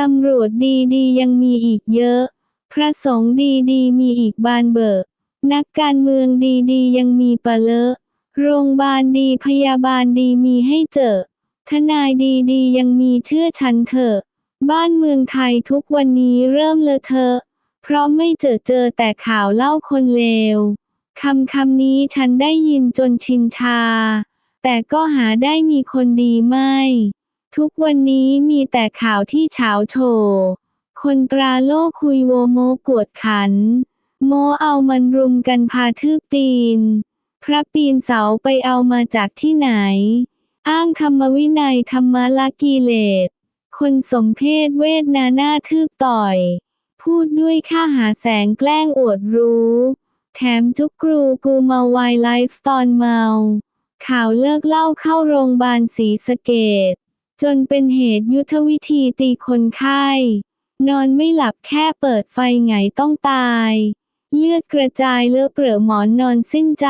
ตำรวจดีๆ ยังมีอีกเยอะ พระสงฆ์ดีๆ มีอีกบานเบิกนักการเมืองดีๆ ยังมีปะเลอะ โรงพยาบาลดีพยาบาลดีมีให้เจอ ทนายดีๆ ยังมีเชื่อฉันเถอะ บ้านเมืองไทยทุกวันนี้เริ่มเลอะเทอะ เพราะไม่เจอเจอแต่ข่าวเล่าคนเลว คำคำนี้ฉันได้ยินจนชินชา แต่ก็หาได้มีคนดีไม่ ทุกวันนี้มีแต่ข่าวที่เฉาโชว์คนตราโลกคุยโวโมกวดขัน โมเอามันรุมกันพาทืบตีน พระปีนเสาไปเอามาจากที่ไหน อ้างธรรมวินัยธรรมละกิเลส คนสมเพศเวทนาหน้าทืบต่อย พูดด้วยค่าหาแสงแกล้งอวดรู้ แถมจุกกรูกูเมาวายไลฟ์ตอนเมา ข่าวเลิกเล่าเข้าโรงพยาบาลศรีสะเกด จนเป็นเหตุยุทธวิธีตีคนไข้ นอนไม่หลับแค่เปิดไฟไงต้องตาย เลือดกระจายเลอะเปรอหมอนนอนสิ้นใจ